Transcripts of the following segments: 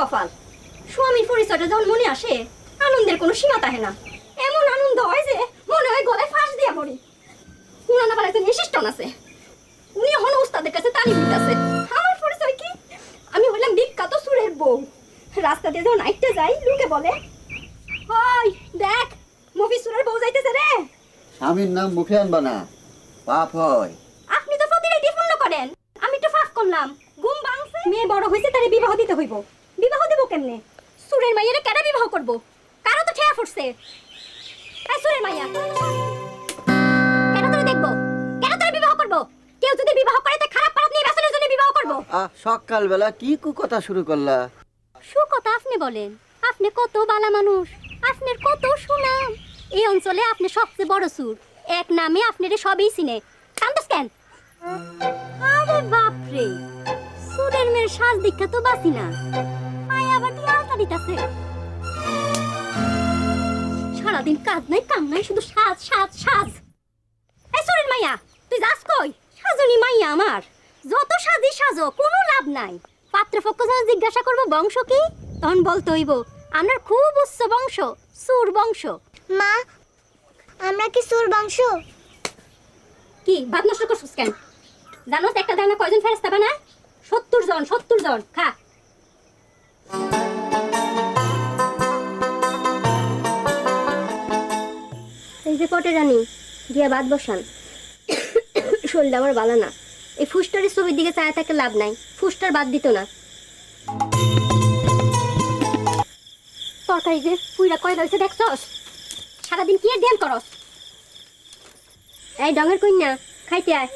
কপাল। স্বামীর পরিচয়টা যখন মনে আসে আনন্দের কোনো সীমা থাকে না। এমন আনন্দ হয় যে মনে হয় গলায় ফাঁস দিয়া পড়ি। উনান আবার একজন অ্যাসিস্ট্যান্ট আছে। উনি হন উস্তাদের কাছে তালিম দিতেছে। আমার পরিচয় কি? আমি হইলাম বিখ্যাত সুরের বউ। রাস্তা দিয়ে যখন আইতে যাই লোকে বলে ওই দেখ মফিসুরের বউ যাইতেছে রে। স্বামীর নাম মুখে আনবা না। পাপ হয়। আপনি তো প্রতিদিন ডিফুন্ড করেন। আমি তো ফাঁক করলাম। ঘুম ভাঙছে। মেয়ে বড় হয়েছে তারে বিবাহ দিতে হইব। বিবাহ দেব কেমনে? সুরের মাইয়ারে কেন বিবাহ করব? কারও তো ঠেয়া ফুটছে। এই সুরের মাইয়া কেন তোরে দেখব? কেন তোরে বিবাহ করব? কেউ যদি বিবাহ করে তা খারাপ খারাপ নিয়ে বেসনের জন্য বিবাহ করব? আহ সকালবেলা কি কু কথা শুরু করলা? সুকথা আপনি বলেন আপনি কত বালা মানুষ আপনার কত সুনাম। এই অঞ্চলে আপনি সবচেয়ে বড় সুর এক নামে আপনারে সবই চিনে। কান্দস কেন? আরে বাপরে সুরের মেয়ের সাজ দীক্ষা তো বাসি না। আবার দিতাছে। সারাদিন কাজ নাই কাম নাই শুধু সাজ সাজ সাজ। এই সুরের মাইয়া তুই যাস কই? সাজনি মাইয়া আমার। যত সাজি সাজো কোনো লাভ নাই। পাত্রপক্ষ যখন জিজ্ঞাসা করব বংশ কি? তখন বলতে হইব আপনার খুব উচ্চ বংশ সুর বংশ। মা আমরা কি সুর বংশ? কি ভাত নষ্ট করছিস কেন? জানোস একটা দানা কয়জন ফেরেস্তা বানায়? সত্তর জন সত্তর জন খা। যে পটে রানী গিয়া ভাত বসান। শরীরটা আমার ভালো না। এই ফুস্টারের ছবির দিকে চায় থাকে লাভ নাই ফুস্টার বাদ দিত না। তরকারি যে পুইরা কয়লা হয়েছে দেখছস? সারাদিন কি ধ্যান করস? এই ডঙের কন্যা খাইতে আয়।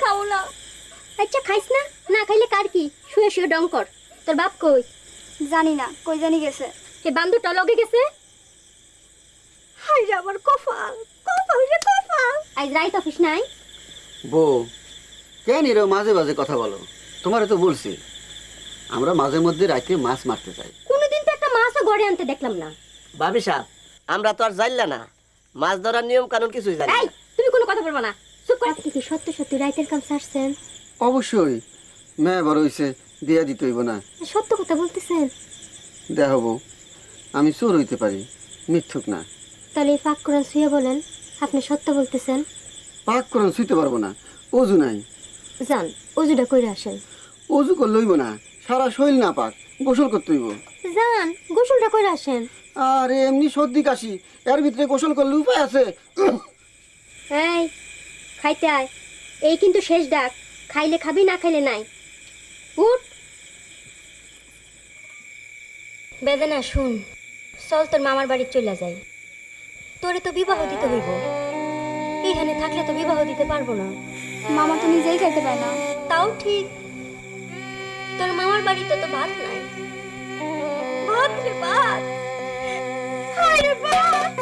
খাও না। আচ্ছা খাইস না? না খাইলে কার কি? শুয়ে শুয়ে ডং কর। তোর বাপ কই? জানি না কই জানি গেছে। এ বান্ধুটা লগে গেছে? আমার কপাল কপাল রে কপাল। আজ রাইত অফিস নাই? বউ কেন এরও মাঝে মাঝে কথা বলো? তোমার তো বলছি আমরা মাঝে মধ্যে রাতে মাছ মারতে কোনোদিন তো একটা মাছও ঘরে আনতে দেখলাম না। ভাবি সাহেব আমরা তো আর জানলা না। মাছ ধরার নিয়ম কানুন কিছুই জানি এই তুমি কোনো কথা বলব না। চুপ করে আপনি কি সত্য সত্যি রাইতের কাম সারছেন? অবশ্যই মেয়ে বড় হইছে দিয়া দিতে হইব না। সত্য কথা বলতেছেন? দেখ বউ আমি চোর হইতে পারি মিথ্যুক না। তাহলে এই ফাঁক কোরআন শুয়ে বলেন আপনি সত্য বলতেছেন। পাক করে শুইতে পারব না। অজু নাই। যান অজুটা করে আসেন। অজু করলে হইব না। সারা শরীর না পাক গোসল করতে হইব। যান গোসলটা করে আসেন। আর এমনি সর্দি কাশি এর ভিতরে গোসল করলে উপায় আছে? এই খাইতে আয়। এই কিন্তু শেষ ডাক খাইলে খাবি না খাইলে নাই। উঠ। বেদনা শুন চল তোর মামার বাড়ি চলে যাই। তোরে তো বিবাহ দিতে হইব এখানে থাকলে তো বিবাহ দিতে পারবো না মামা তো নিজেই খেতে পায় না তাও ঠিক তোর মামার বাড়িতে তো ভাত নাই ভাত রে ভাত হায় রে ভাত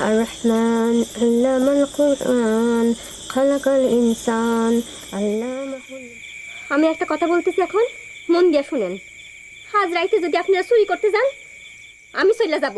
الرحمن علم القرآن خلق الإنسان علمه আমি একটা কথা বলতেছি এখন মন দিয়ে শুনেন আজ রাইতে যদি আপনারা চুরি করতে যান আমি চলে যাব।